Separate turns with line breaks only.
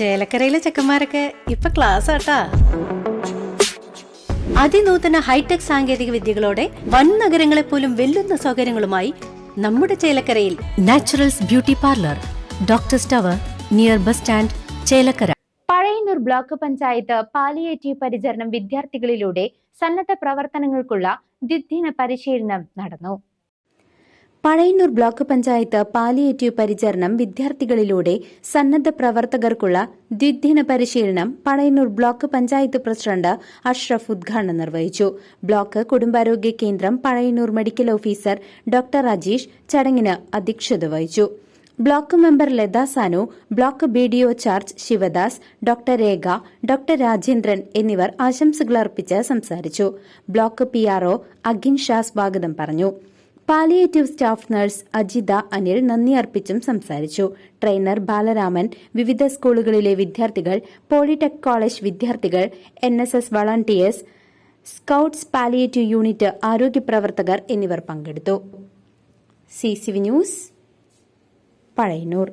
ചേലക്കരയിലെ ചെക്കന്മാരൊക്കെ ഇപ്പൊ ക്ലാസ് ആട്ടാ. അതിനൂതന ഹൈടെക് സാങ്കേതിക വിദ്യകളോടെ വൻ നഗരങ്ങളെ പോലും വെല്ലുന്ന സൗകര്യങ്ങളുമായി നമ്മുടെ ചേലക്കരയിൽ naturals beauty parlour doctor tower near bus stand Chelakkara.
Pazhayannur block panchayat palliative പരിചരണം വിദ്യാർത്ഥികളിലൂടെ സന്നദ്ധ പ്രവർത്തനങ്ങൾക്കുള്ള ദ്വിദിന പരിശീലനം നടന്നു. പഴയന്നൂർ ബ്ലോക്ക് പഞ്ചായത്ത് പാലിയേറ്റീവ് പരിചരണം വിദ്യാർത്ഥികളിലൂടെ സന്നദ്ധ പ്രവർത്തകർക്കുള്ള ദ്വിദിന പരിശീലനം പഴയന്നൂർ ബ്ലോക്ക് പഞ്ചായത്ത് പ്രസിഡന്റ് അഷ്റഫ് ഉദ്ഘാടനം നിർവഹിച്ചു. ബ്ലോക്ക് കുടുംബാരോഗ്യ കേന്ദ്രം Pazhayannur medical officer doctor Ajeesh ചടങ്ങിന് അധ്യക്ഷത വഹിച്ചു. Block member Latha Sanu block B D O charge Sivadas doctor Rekha doctor Rajendran എന്നിവർ ആശംസകൾ അർപ്പിച്ച് സംസാരിച്ചു. Block P R O Agin Shah സ്വാഗതം പറഞ്ഞു. Palliative staff nurse Ajitha Anil നന്ദി അർപ്പിച്ചും സംസാരിച്ചു. ട്രെയിനർ ബാലരാമൻ വിവിധ സ്കൂളുകളിലെ വിദ്യാർത്ഥികൾ പോളിടെക് കോളേജ് വിദ്യാർത്ഥികൾ N S S volunteers scouts palliative unit ആരോഗ്യ പ്രവർത്തകർ എന്നിവർ പങ്കെടുത്തു. C C V news Pazhayannur